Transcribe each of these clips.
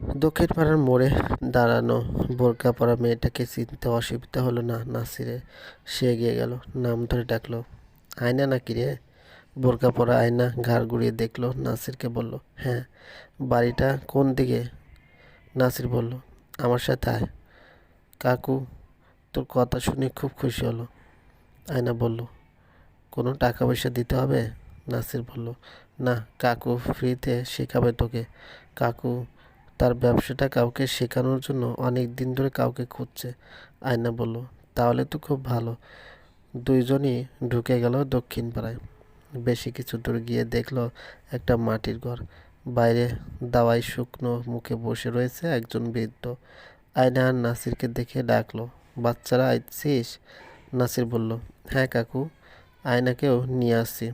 দক্ষিণ পাড়ার মোড়ে দাঁড়ানো বোরকা পরা মেয়েটাকে চিনতে অসুবিধা হলো না নাসিরের সে এগিয়ে গেল, নাম ধরে ডাকলো, আয়না নাকি রে? বোরকা পরা আয়না ঘাড় ঘুরিয়ে দেখল, নাসিরকে বলল হ্যাঁ বাড়িটা কোন দিকে? নাসির বলল, আমার সাথে আয়। কাকু, তোর কথা শুনে খুব খুশি হলো। আয়না বলল, কোনো টাকা পয়সা দিতে হবে? নাসির বলল, না, কাকু ফ্রিতে শেখাবে তোকে। কাকু তার ব্যবসাটা কাউকে শেখানোর জন্য অনেক দিন ধরে কাউকে খুঁজছে। আয়না বলল, তাহলে তো খুব ভালো। দুইজনই ঢুকে গেল দক্ষিণ পাড়ায় বেশি কিছু দূর গিয়ে দেখল একটা মাটির ঘর। বাইরে দাওয়াই শুকনো মুখে বসে রয়েছে একজন বৃদ্ধ। আয়না আর নাসিরকে দেখে ডাকলো, বাচ্চারা, আইছিস? নাসির বলল হ্যাঁ কাকু, আয়নাকেও নিয়ে আসছি।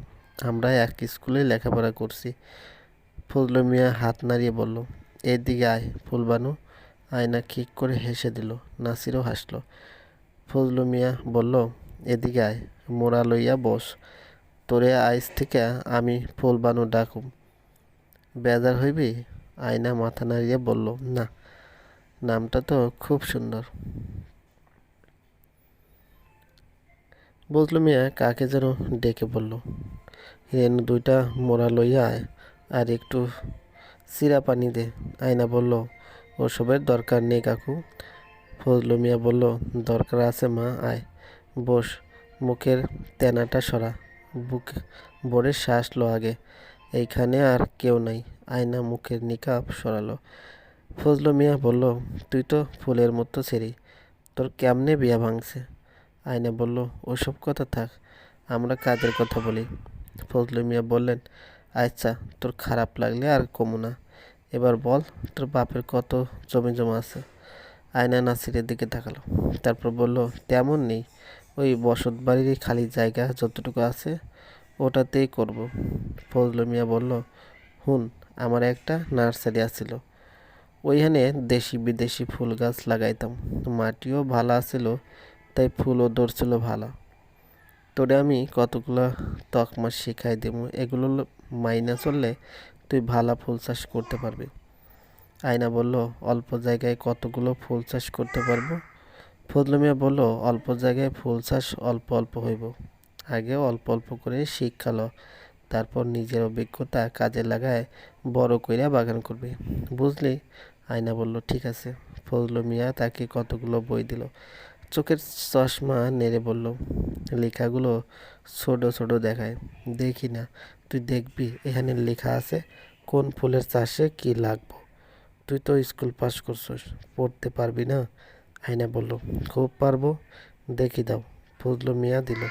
আমরা এক স্কুলে লেখাপড়া করছি। ফজলু মিয়া হাত নাড়িয়ে বলল এদিকে আয়, ফুলবানু। আয়না খিক করে হেসে দিল। নাসিরও হাসলো। ফজলু মিয়া বলল, এদিকে আয়, মোড়া লইয়া বস। তোরে আইস থেকে আমি ফুলবানু ডাকুম। বেজার হইবি? আয়না মাথা নাড়িয়ে বলল, না, নামটা তো খুব সুন্দর। বুঝলো মিয়া কাকে যেন ডেকে বলল, রেনু দুইটা মোড়া লইয়া আয়, আর একটু সিরা পানি দে। আয়না বলল, ওসবের দরকার নেই কাকু। ফজলু মিয়া বলল, দরকার আছে মা, আয়। বস, মুখের তেনাটা সরা। বুক ভরে শ্বাস লো আগে। এইখানে আর কেউ নাই। আয়না মুখের নিকাপ সরালো। ফজলু মিয়া বলল, তুই তো ফুলের মতো ছেড়ি, তোর কেমনে বিয়া ভাঙছে? আয়না বলল, ওসব কথা থাক, আমরা কাজের কথা বলি। ফজলু মিয়া বললেন আচ্ছা তোর খারাপ লাগলে আর কমু না। এবার বল, তোর বাপের কত জমি জমা আছে? আয়না নাসিরের দিকে তাকালো। তারপর বলল, তেমন নেই। ওই বসত বাড়ির খালি জায়গা যতটুকু আছে, ওটাতেই করব। ফজলু মিয়া বলল, হুন, আমার একটা নার্সারি আছিল। ওইখানে দেশি বিদেশি ফুল গাছ লাগাইতাম। মাটিও ভালো আছিল, তাই ফুলও ধরছিল ভালো। তোরে আমি কতগুলো তকমা শিখাই দেবো? এগুলো মাইনা চললে তুই ভালো ফুল চাষ করতে পারবি। আয়না বলল, অল্প জায়গায় কতগুলো ফুল চাষ করতে পারব? ফজলু মিয়া বলল, অল্প জায়গায় ফুল চাষ অল্প অল্প হইব। আগে অল্প অল্প করে শিক্ষালো তারপর নিজের অভিজ্ঞতা কাজে লাগায় বড় কইরা বাগান করবে। বুঝলি? আয়না বলল, ঠিক আছে। ফজলু মিয়া তাকে কতগুলো বই দিল। চোখের চশমা নেড়ে বলল, লেখাগুলো ছোট ছোট দেখায়, দেখি না। তুই দেখবি, এখানে লেখা আছে, কোন ফুলের চাষে কি লাগবো। তুই তো স্কুল পাস করছিস, পড়তে পারবি না? আয়না বলল, খুব পারব, দেখি দাও। ফজলু মিয়া দিল।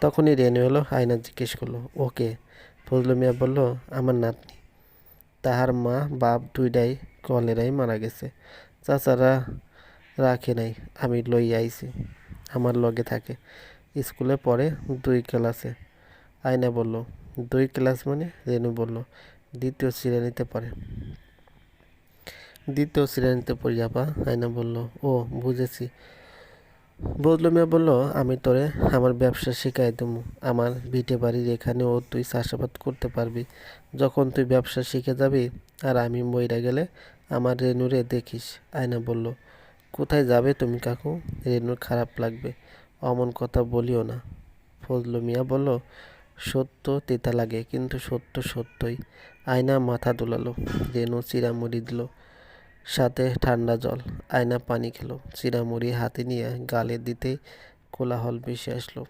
তখনই রেনু এলো, আয়না জিজ্ঞেস করল, ওকে? ফজলু মিয়া বলল, আমার নাতনি। তাহার মা বাপ দুইটাই কলেরাই মারা গেছে। চাচারা রাখে নাই, আমি লই আইছি। আমার লগে থাকে। স্কুলে পড়ে দুই ক্লাসে। আয়না বলল, দুই ক্লাস মানে? রেনু বলল, দ্বিতীয় শ্রেণীতে পড়ে। দ্বিতীয় শ্রেণীতে পড়ি, আপা। আয়না বলল, ও, বুঝেছি। বদলু মিয়া বলল, আমি তোরে আমার ব্যবসা শিখাই দেবো আমার ভিটে বাড়ির এখানেও তুই চাষাবাদ করতে পারবি। যখন তুই ব্যবসা শিখে যাবি আর আমি মইরা গেলে, আমার রেনুরে দেখিস। আয়না বলল কোথায় যাবে তুমি কাকু? রেনুর খারাপ লাগবে। অমন কথা বলিও না। ফজলু মিয়া বলল, সত্য তেতা লাগে, কিন্তু সত্য সত্যই। আয়না মাথা দোলালো। রেনু চিরামুড়ি দিল, সাথে ঠান্ডা জল। আয়না পানি খেলো। চিরামুড়ি হাতে নিয়ে গালে দিতেই কোলাহল ভেসে আসলো।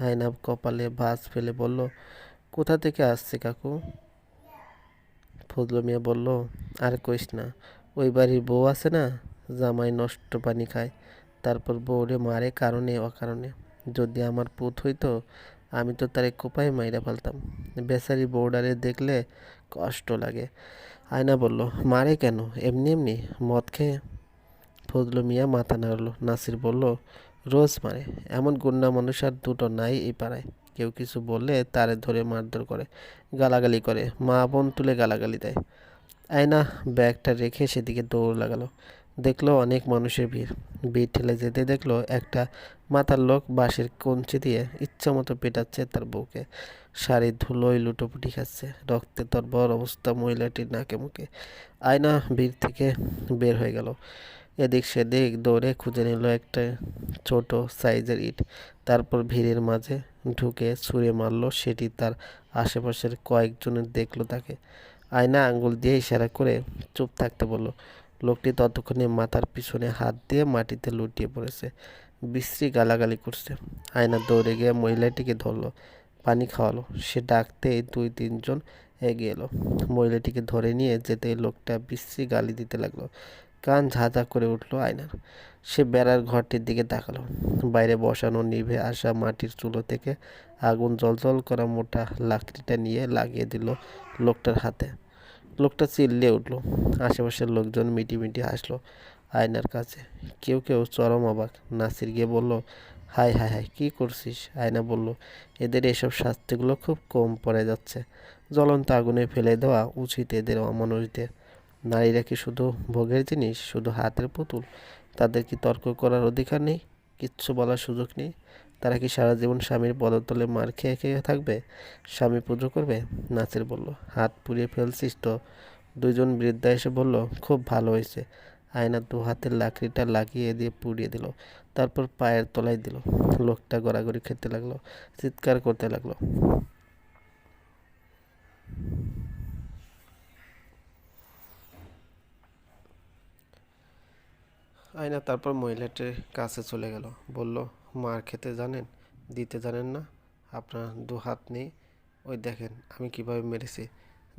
আয়না কপালে ভাঁজ ফেলে বলল, কোথা থেকে আসছে কাকু? ফজলু মিয়া বলল, আর কইস না, ওই বাড়ির বউ আছে না? জামাই নষ্ট পানি খায়, তারপর বউরে মারে কারণে, অকারণে। যদি আমার পুত হইতো, আমি তো তারে কোপায় মাইরা ফেলতাম। বেচারি বউডারে দেখলে কষ্ট লাগে। আয়না বলল, মারে কেন? এমনি এমনি মদ খেয়ে? ফজলু মিয়া মাথা নাড়ল। নাসির বলল, রোজ মারে। এমন গুন্ডা মানুষ আর দুটো নাই এই পাড়ায়। কেউ কিছু বললে তারে ধরে মারধর করে, গালাগালি করে। মা বোন তুলে গালাগালি দেয়। আয়না ব্যাগটা রেখে সেদিকে দৌড় লাগালো। দেখল অনেক মানুষের ভিড়। ভিড় ঠেলে যেতে দেখল একটা মাথার লোক বাঁশের কঞ্চি দিয়ে ইচ্ছা মতো পেটাচ্ছে তার বউকে। শাড়ির ধুলোয় লুটোপুটি খাচ্ছে। রক্তে তোর বড় অবস্থা মহিলাটির নাকে মুখে। আয়না ভিড় থেকে বের হয়ে গেল। এদিক সেদিক দৌড়ে খুঁজে নিল একটা ছোট সাইজের ইট। তারপর ভিড়ের মাঝে ঢুকে ছুঁড়ে মারলো। সেটি তার আশেপাশের কয়েকজনের দেখল তাকে। আয়না আঙ্গুল দিয়ে ইশারা করে চুপ থাকতে বলল লোকটি ততক্ষণে মাথার পিছনে হাত দিয়ে মাটিতে লুটিয়ে পড়েছে, বিশ্রী গালাগালি করছে। আয়না দৌড়ে গিয়ে মহিলাটিকে ধরলো, পানি খাওয়ালো। সে ডাকতেই দুই তিনজন এগিয়ে এলো। মহিলাটিকে ধরে নিয়ে যেতেই লোকটা বিশ্রী গালি দিতে লাগল। কান ঝাঁঝা করে উঠল আয়নার। সে বেড়ার ঘরটির দিকে তাকালো। বাইরে বসানো নিভে আসা মাটির চুলো থেকে আগুন জলজল করা মোটা লাকড়িটা নিয়ে লাগিয়ে দিল লোকটার হাতে। লোকটা চিল্লে উঠল। আশেপাশের লোকজন মিটি মিটি হাসলো। আয়নার কাছে কেউ কেউ চরম অবাক। নাসির গিয়ে বলল, হাই হাই হাই, কী করছিস? আয়না বলল, এদের এসব শাস্তিগুলো খুব কম পড়ে যাচ্ছে। জ্বলন্ত আগুনে ফেলে দেওয়া উচিত এদের অমানুষদের। নারীরা কি শুধু ভোগের জিনিস, শুধু হাতের পুতুল? তাদের কি তর্ক করার অধিকার নেই? কিচ্ছু বলার সুযোগ নেই? তারা কি সারা জীবন স্বামীর পদতলে মার খেয়ে খেয়ে থাকবে? স্বামী পুজো করবে? নাসির বলল, হাত পুড়িয়ে ফেলছিস তো। দুইজন বৃদ্ধা এসে বলল, খুব ভালো হয়েছে। আয়না দু হাতের লাকড়িটা লাগিয়ে দিয়ে পুড়িয়ে দিল, তারপর পায়ের তলায় দিল। লোকটা গড়াগড়ি খেতে লাগল, চিৎকার করতে লাগল। আয়না তারপর মহিলাটির কাছে চলে গেল, বলল মার খেতে জানেন, দিতে জানেন না। আপনার দু হাত নেই। ওই দেখেন, আমি কীভাবে মেরেছি।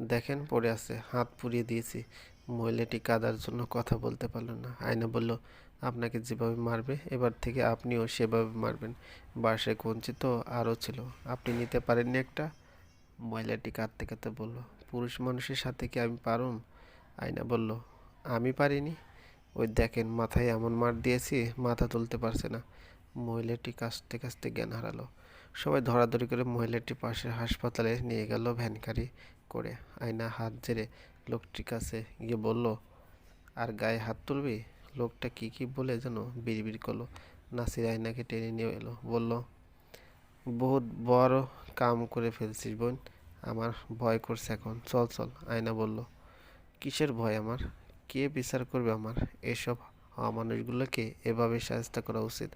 দেখেন, পড়ে আছে, হাত পুড়িয়ে দিয়েছি। মহিলাটি কাদার জন্য কথা বলতে পারল না। আয়না বলল, আপনাকে যেভাবে মারবে, এবার থেকে আপনিও সেভাবে মারবেন। বাসে কঞ্চি তো আরও ছিল। আপনি নিতে পারেননি একটা? মহিলাটি কাঁদতে কাঁদতে বলল, পুরুষ মানুষের সাথে কি আমি পারুম? আয়না বলল, আমি পারিনি। ওই দেখেন, মাথায় এমন মার দিয়েছি, মাথা তুলতে পারছে না। মহিলাটি কাঁচতে কাঁচতে জ্ঞান হারালো। সবাই ধরাধরি করে মহিলাটি পাশের হাসপাতালে নিয়ে গেল ভ্যানগাড়ি করে। আয়না হাত ঝেড়ে লোকটির কাছে গিয়ে বলল, আর গায়ে হাত তুলবি? লোকটা কি কি বলে যেন বিড়বিড় করল। নাসির আয়নাকে টেনে নিয়ে এলো, বলল, বহুত বড় কাম করে ফেলছিস বোন, আমার ভয় করছে এখন। চল চল। আয়না বলল, কিসের ভয় আমার? কে বিচার করবে আমার? এসব অমানুষগুলোকে এভাবে সাহায্য করা উচিত।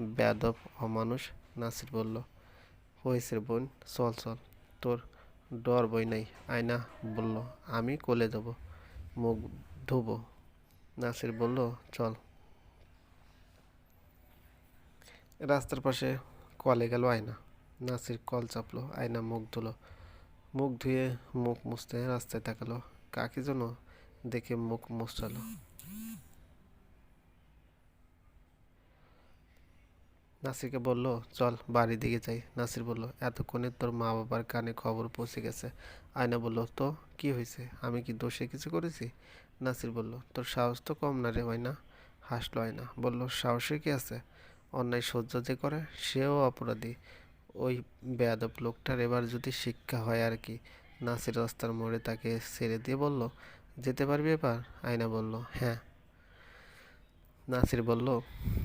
বেয়াদব অমানুষ নাসির বলল হয়েছে বোন, চল চল। তোর ডর বই নাই। আয়না বলল, আমি কোলে যাব, মুখ ধোবো। নাসির বলল, চল। রাস্তার পাশে কলে গেল আয়না। নাসির কল চাপলো, আয়না মুখ ধুলো। মুখ ধুয়ে মুখ মুছতে রাস্তায় তাকালো। কাকে যেন দেখে মুখ মুছালো। নাসিরকে বলল, চল বাড়ি দিকে যাই। নাসির বলল, এতক্ষণে তোর মা বাবার কানে খবর পৌঁছে গেছে। আয়না বলল, তো কি হয়েছে? আমি কি দোষে কিছু করেছি? নাসির বলল, তোর সাহস তো কম না রে হয় না হাসলো আয়না, বলল, সাহসে কি আছে? অন্যায় সহ্য যে করে, সেও অপরাধী। ওই বেয়াদব লোকটার এবার যদি শিক্ষা হয় আর কি? নাসির রাস্তার মোড়ে তাকে ছেড়ে দিয়ে বলল, যেতে পারবি এবার? আয়না বলল হ্যাঁ। নাসির বলল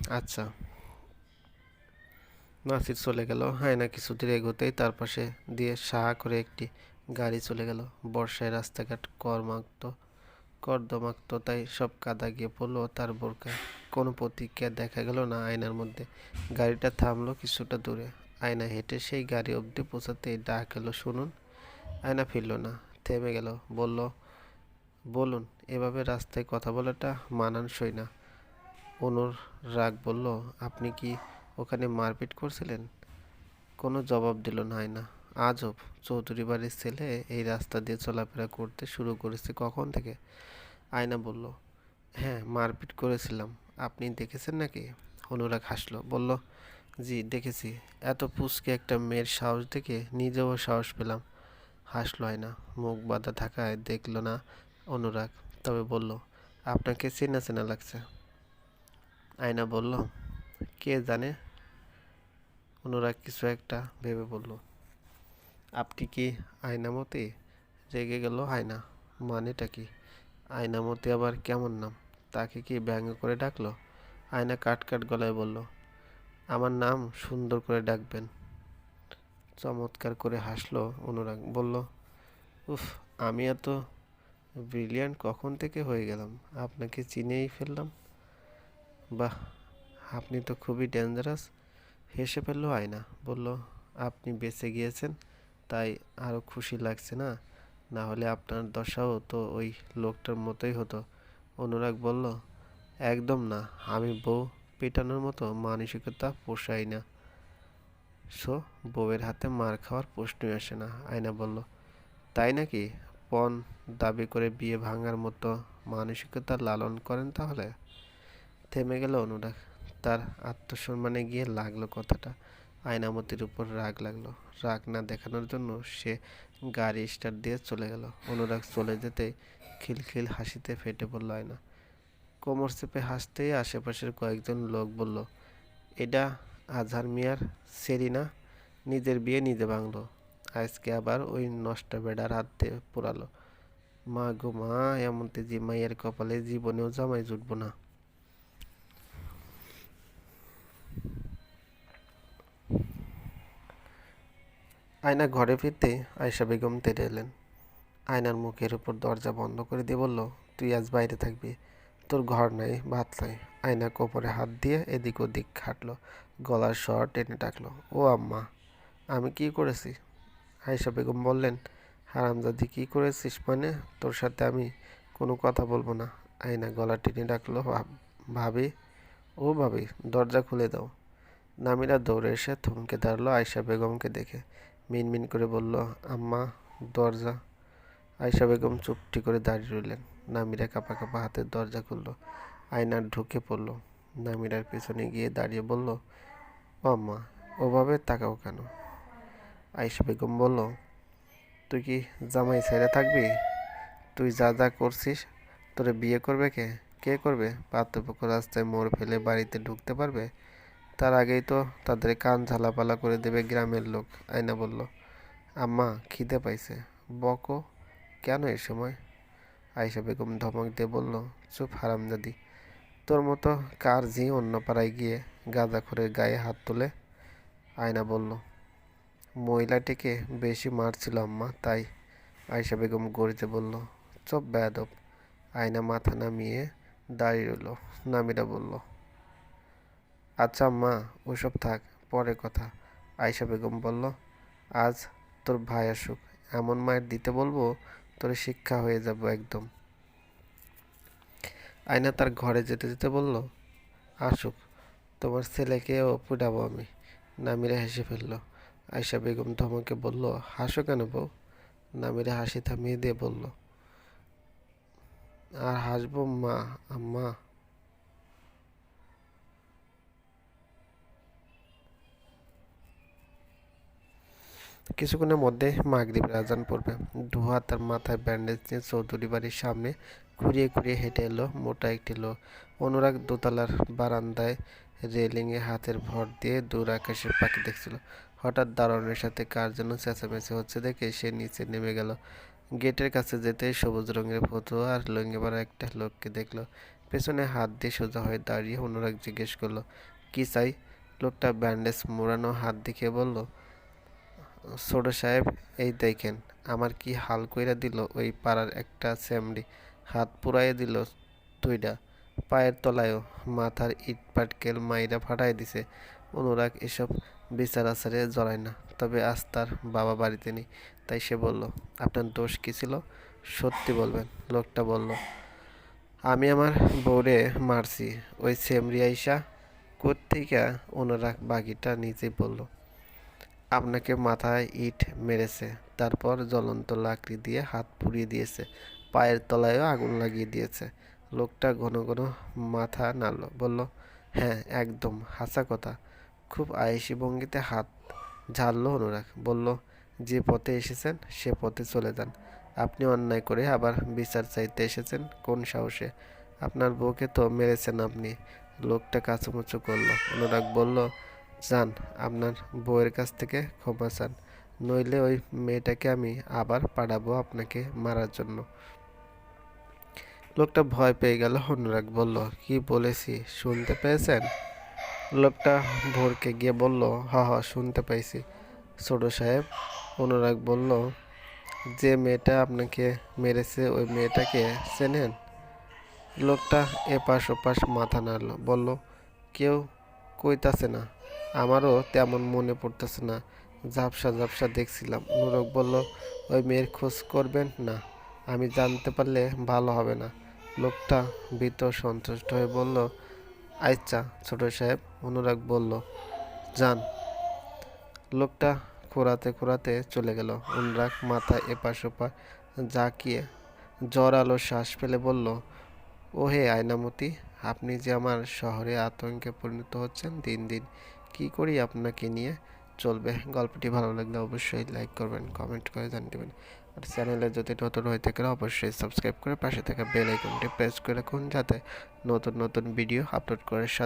আচ্ছা। নাসির চলে গেল আয়না কিছু দূর এগোতেই তার পাশে দিয়ে সাহা করে একটি গাড়ি চলে গেল। বর্ষায় রাস্তাঘাট করমাক্ত, কর্দমাক্ত, তাই সব কাদা গিয়ে পড়ল তার বোরকায় কোনো প্রতিক্রিয়া দেখা গেল না আয়নার মধ্যে। গাড়িটা থামলো কিছুটা দূরে। আয়না হেঁটে সেই গাড়ি অবধি পৌঁছাতেই ডাক এলো, শুনুন। আয়না ফিরল না, থেমে গেল, বলল, বলুন, এভাবে রাস্তায় কথা বলাটা মানানসই না। অনুর রাগ বলল, আপনি কি ওখানে মারপিট করছিলেন? কোনো জবাব দিল না আয়না আজব, চৌধুরী বাড়ির ছেলে এই রাস্তা দিয়ে চলাফেরা করতে শুরু করেছে কখন থেকে? আয়না বলল হ্যাঁ মারপিট করেছিলাম। আপনি দেখেছেন নাকি? অনুরাগ হাসলো, বলল, জি, দেখেছি। এত পুচকে একটা মেয়ের সাহস দেখে নিজেও সাহস পেলাম। হাসলো আয়না, মুখ বাঁধা থাকায় দেখল না অনুরাগ, তবে বলল, আপনাকে চেনা চেনা লাগছে। আয়না বলল, কে জানে? অনুরাগ কিছু একটা ভেবে বলল, আপনি কি আয়নামতি রেগে গেল আয়না? মানেটা কি? আয়নামতি আবার কেমন নাম? তাকে কি ব্যঙ্গ করে ডাকলো? আয়না কাট কাট গলায় বলল, আমার নাম সুন্দর করে ডাকবেন। চমৎকার করে হাসলো অনুরাগ, বলল, উফ, আমি এত ব্রিলিয়ান্ট কখন থেকে হয়ে গেলাম? আপনাকে চিনেই ফেললাম? বাহ, আপনি তো খুবই ডেঞ্জারাস। হেসে ফেলল আয়না। বলল, আপনি বেঁচে গিয়েছেন, তাই আরও খুশি লাগছে না? না হলে আপনার দশাও তো ওই লোকটার মতোই হতো। অনুরাগ বলল, একদম না, আমি বউ পেটানোর মতো মানসিকতা পোষাই না। সো বউয়ের হাতে মার খাওয়ার প্রশ্নই আসে না। আয়না বলল, তাই নাকি? পণ দাবি করে বিয়ে ভাঙার মতো মানসিকতা লালন করেন তাহলে? থেমে গেল অনুরাগ। তার আত্মসম্মানে গিয়ে লাগল কথাটা। আয়নামতির উপর রাগ লাগল। রাগ না দেখানোর জন্য সে গাড়ি স্টার্ট দিয়ে চলে গেল। অনুরাগ চলে যেতে খিলখিল হাসিতে ফেটে পড়ল আয়না। কোমর চেপে হাসতেই আশেপাশের কয়েকজন লোক বলল, এটা আজহার মিয়ার সেরিনা নিজের বিয়ে নিজে ভাঙলো। আজকে আবার ওই নষ্ট বেড়ার হাত পোড়ালো। মা গো মা এমন তেজি মাইয়ের কপালে জীবনেও জামাই জুটবো না। আয়না ঘরে ফিরতে আয়সা বেগম তেড়ে এলেন। আয়নার মুখের উপর দরজা বন্ধ করে দিয়ে বলল, তুই আজ বাইরে থাকবি। তোর ঘর নাই, ভাত নাই। আয়না কোপরে হাত দিয়ে এদিক ওদিক হাঁটলো গলার স্বর টেনে ডাকলো ও আম্মা, আমি কি করেছি? আয়সা বেগম বললেন, হারামজাদি, কি করেছিস মানে? তোর সাথে আমি কোনো কথা বলব না। আয়না গলা টেনে ডাকলো, "ভাব- ভাবি, ও ভাবি, দরজা খুলে দাও। নামিরা দৌড়ে এসে থমকে দাঁড়াল আয়সা বেগমকে দেখে। মিনমিন করে বলল, আম্মা, দরজা। আয়সা বেগম চুপটি করে দাঁড়িয়ে রইলেন। নামিরা কাপা কাপা হাতের দরজা খুললো। আয়নার ঢুকে পড়ল। নামিরার পেছনে গিয়ে দাঁড়িয়ে বলল, ও আম্মা, ওভাবে তাকাও কেন? আয়সা বেগম বলল, তুই কি জামাই ছেড়ে থাকবি? তুই যা যা করছিস, তোরে বিয়ে করবে কে? কে করবে? পাত্রপক্ষ রাস্তায় মোড় ফেলে বাড়িতে ঢুকতে পারবে? তার আগেই তো তাদের কান ঝালাপালা করে দেবে গ্রামের লোক, আয়না বলল। আম্মা, খিদে পাইছে। বকো, কেন এ সময়? আয়সা বেগম ধমক দিয়ে বলল, চুপ হারামজাদি। তোর মতো কার ঝি অন্য পাড়ায় গিয়ে করে গায়ে হাত তুলে? আয়না বলল, মহিলাটিকে বেশি মারছিল আম্মা, তাই। আয়সা বেগম গড়িতে বলল, চপ বেয়াদব। আয়না মাথা নামিয়ে দাঁড়িয়ে রইল। নামিরা বলল আচ্ছা মা, ওসব থাক, পরে কথা। আয়সা বেগম বলল, আজ তোর ভাই আসুক, এমন মায়ের দিতে বলব, তোর শিক্ষা হয়ে যাব একদম। আয়না তার ঘরে যেতে যেতে বলল, আসুক, তোমার ছেলেকেও পুডাবো আমি। নামিরা হেসে ফেলল। আয়সা বেগম ধমকে বলল, হাসো কেন বউ? নামিরা হাসি থামিয়ে দিয়ে বলল, আর হাসবো মা, আম্মা। কিছুক্ষণের মধ্যে মাগরিবের রাজান পড়বে। ধোয়া তার মাথায় ব্যান্ডেজ নিয়ে চৌধুরী বাড়ির সামনে ঘুরিয়ে ঘুরিয়ে হেঁটে এলো মোটা একটি লোক। অনুরাগ দোতলার বারান্দায় রেলিংয়ে হাতের ভর দিয়ে দূর আকাশের পাখি দেখছিল। হঠাৎ দারোয়ানের সাথে কার জন্য চেঁচামেচি হচ্ছে দেখে সে নিচে নেমে গেল। গেটের কাছে যেতে সবুজ রঙের ফটো আর লঙ্গি পরা একটা লোককে দেখল। পেছনে হাত দিয়ে সোজা হয়ে দাঁড়িয়ে অনুরাগ জিজ্ঞেস করল, কি চাই? লোকটা ব্যান্ডেজ মোড়ানো হাত দেখিয়ে বলল ছোট সাহেব, এই দেখেন, আমার কি হাল কইরা দিল ওই পাড়ার একটা স্যামডি হাত পুরাইয়া দিল দুইটা পায়ের তলায়ও মাথার ইট পাটকেল মাইরা ফাটাই দিছে। অনুরাগ এসব বিচার আচারে জড়ায় না। তবে আজ তার বাবা বাড়িতে নেই। তাই সে বলল, আপনার দোষ কী ছিল? সত্যি বলবেন, লোকটা বলল, আমি আমার বউরে মারছি। ওই সেমরি আইসা কোত্থেকে অনুরাগ বাকিটা নিজেই বলল আপনাকে মাথায় ইট মেরেছে, তারপর জ্বলন্ত লাকড়ি দিয়ে হাত পুড়িয়ে দিয়েছে, পায়ের তলায়ও আগুন লাগিয়ে দিয়েছে। লোকটা ঘন ঘন মাথা নাড়ল, বলল হ্যাঁ একদম, হাসা কথা। খুব আয়েসি ভঙ্গিতে হাত ঝাড়লো অনুরাগ, বলল, যে পথে এসেছেন, সে পথে চলে যান। আপনি অন্যায় করে আবার বিচার চাইতে এসেছেন, কোন সাহসে? আপনার বউকে তো মেরেছেন আপনি। লোকটা কাচুমুচু করল, অনুরাগ বলল যান, আপনার বউয়ের কাছ থেকে ক্ষমা চান। নইলে ওই মেয়েটাকে আমি আবার পাঠাবো আপনাকে মারার জন্য। লোকটা ভয় পেয়ে গেল, অনুরাগ বলল, কি বলেছি, শুনতে পেয়েছেন? লোকটা ভোরকে গিয়ে বলল, হ হ, শুনতে পাইছি ছোট সাহেব, অনুরাগ বলল, যে মেয়েটা আপনাকে মেরেছে, ওই মেয়েটাকে চেনেন? লোকটা এপাশ ওপাশ মাথা নাড়ল, বলল, কেউ কইতাছে না। আমারও তেমন মনে পড়তেছে না। ঝাপসা ঝাপসা দেখছিলাম। নুরক বলল, ওই মেয়ের খোঁজ করবেন না। আমি জানতে পারলে ভালো হবে না। লোকটা ভীত সন্তুষ্ট হয়ে বলল আচ্ছা ছোট সাহেব। অনুরাগ বলল, যান। লোকটা খোঁড়াতে খোঁড়াতে চলে গেল। অনুরাগ মাথা এপাশ ওপাশ জাকিয়ে জ্বর আলো শ্বাস ফেলে বলল ও হে আয়নামতি, আপনি যে আমার শহরে আতঙ্কে পরিণত হচ্ছেন দিন দিন কি করি আপনাকে নিয়ে চলবে? গল্পটি ভালো লাগলে অবশ্যই লাইক করবেন কমেন্ট করে জানিয়ে দেবেন। আর চ্যানেলে যদি নতুন হয়ে থাকে অবশ্যই সাবস্ক্রাইব করে পাশে থাকা বেল আইকনটি প্রেস করে রাখুন, যাতে নতুন নতুন ভিডিও আপলোড করার সাথে